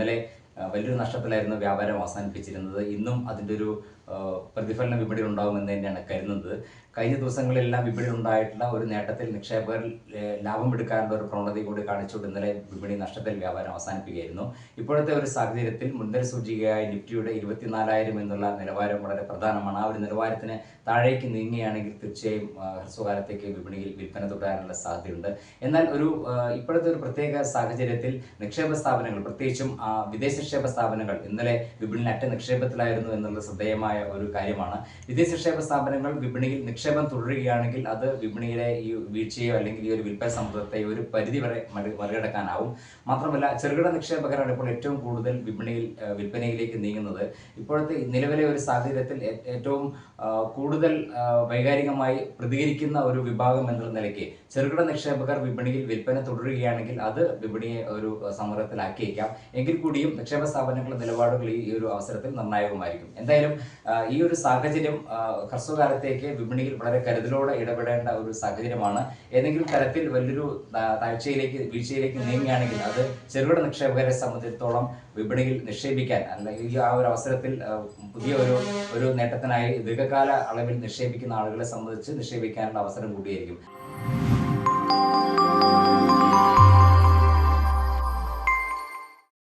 ഇന്നലെ ആ, വലിയൊരു നഷ്ടത്തിലായിരുന്നു വ്യാപാരം അവസാനിപ്പിച്ചിരുന്നത്. ഇന്നും അതിന്റെ ഒരു പ്രതിഫലന വിപണിയിൽ ഉണ്ടാകുമെന്ന് തന്നെയാണ് കരുതുന്നത്. കഴിഞ്ഞ ദിവസങ്ങളിലെല്ലാം വിപണി ഉണ്ടായിട്ടുള്ള ഒരു നേട്ടത്തിൽ നിക്ഷേപകർ ലാഭം എടുക്കാനുള്ള ഒരു പ്രവണത കൂടി കാണിച്ചുകൊണ്ട് ഇന്നലെ വിപണി നഷ്ടത്തിൽ വ്യാപാരം അവസാനിപ്പിക്കുകയായിരുന്നു. ഇപ്പോഴത്തെ ഒരു സാഹചര്യത്തിൽ മുൻനിര സൂചികയായ നിഫ്റ്റിയുടെ ഇരുപത്തിനാലായിരം എന്നുള്ള നിലവാരം വളരെ പ്രധാനമാണ്. ആ ഒരു നിലവാരത്തിന് താഴേക്ക് നീങ്ങുകയാണെങ്കിൽ തീർച്ചയായും ഹ്രസ്വകാലത്തേക്ക് വിപണിയിൽ വിൽപ്പന തുടരാനുള്ള സാധ്യതയുണ്ട്. എന്നാൽ ഒരു ഇപ്പോഴത്തെ ഒരു പ്രത്യേക സാഹചര്യത്തിൽ നിക്ഷേപ സ്ഥാപനങ്ങൾ പ്രത്യേകിച്ചും വിദേശ നിക്ഷേപ സ്ഥാപനങ്ങൾ ഇന്നലെ വിപണി അറ്റ നിക്ഷേപത്തിലായിരുന്നു എന്നുള്ള ശ്രദ്ധേയമായ ഒരു കാര്യമാണ്. വിദേശ നിക്ഷേപ സ്ഥാപനങ്ങൾ വിപണിയിൽ നിക്ഷേപം തുടരുകയാണെങ്കിൽ അത് വിപണിയിലെ ഈ വീഴ്ചയോ അല്ലെങ്കിൽ ഈ ഒരു വിൽപ്പന സമുദ്രത്തെ ഒരു പരിധി വരെ മറികടക്കാനാവും. മാത്രമല്ല ചെറുകിട നിക്ഷേപകരാണ് ഇപ്പോൾ ഏറ്റവും കൂടുതൽ വിപണിയിൽ വിൽപ്പനയിലേക്ക് നീങ്ങുന്നത്. ഇപ്പോഴത്തെ നിലവിലെ ഒരു സാഹചര്യത്തിൽ ഏറ്റവും കൂടുതൽ വൈകാരികമായി പ്രതികരിക്കുന്ന ഒരു വിഭാഗം എന്നുള്ള നിലയ്ക്ക് ചെറുകിട നിക്ഷേപകർ വിപണിയിൽ വിൽപ്പന തുടരുകയാണെങ്കിൽ അത് വിപണിയെ ഒരു സമരത്തിലാക്കിയേക്കാം എങ്കിൽ കൂടിയും നിക്ഷേപ സ്ഥാപനങ്ങളുടെ നിലപാടുകൾ ഈ ഒരു അവസരത്തിൽ നിർണായകമായിരിക്കും. എന്തായാലും ഈ ഒരു സാഹചര്യം ഹ്രസ്വകാലത്തേക്ക് വിപണിയിൽ വളരെ കരുതലോടെ ഇടപെടേണ്ട ഒരു സാഹചര്യമാണ്. ഏതെങ്കിലും തരത്തിൽ വലിയൊരു താഴ്ചയിലേക്ക് വീഴ്ചയിലേക്ക് നീങ്ങുകയാണെങ്കിൽ അത് ചെറുകിട നിക്ഷേപകരെ സംബന്ധിച്ചിടത്തോളം വിപണിയിൽ നിക്ഷേപിക്കാൻ അല്ലെങ്കിൽ ആ ഒരു അവസരത്തിൽ പുതിയ ഒരു ഒരു നേട്ടത്തിനായി ദീർഘകാല അളവിൽ നിക്ഷേപിക്കുന്ന ആളുകളെ സംബന്ധിച്ച് നിക്ഷേപിക്കാനുള്ള അവസരം കൂടിയായിരിക്കും.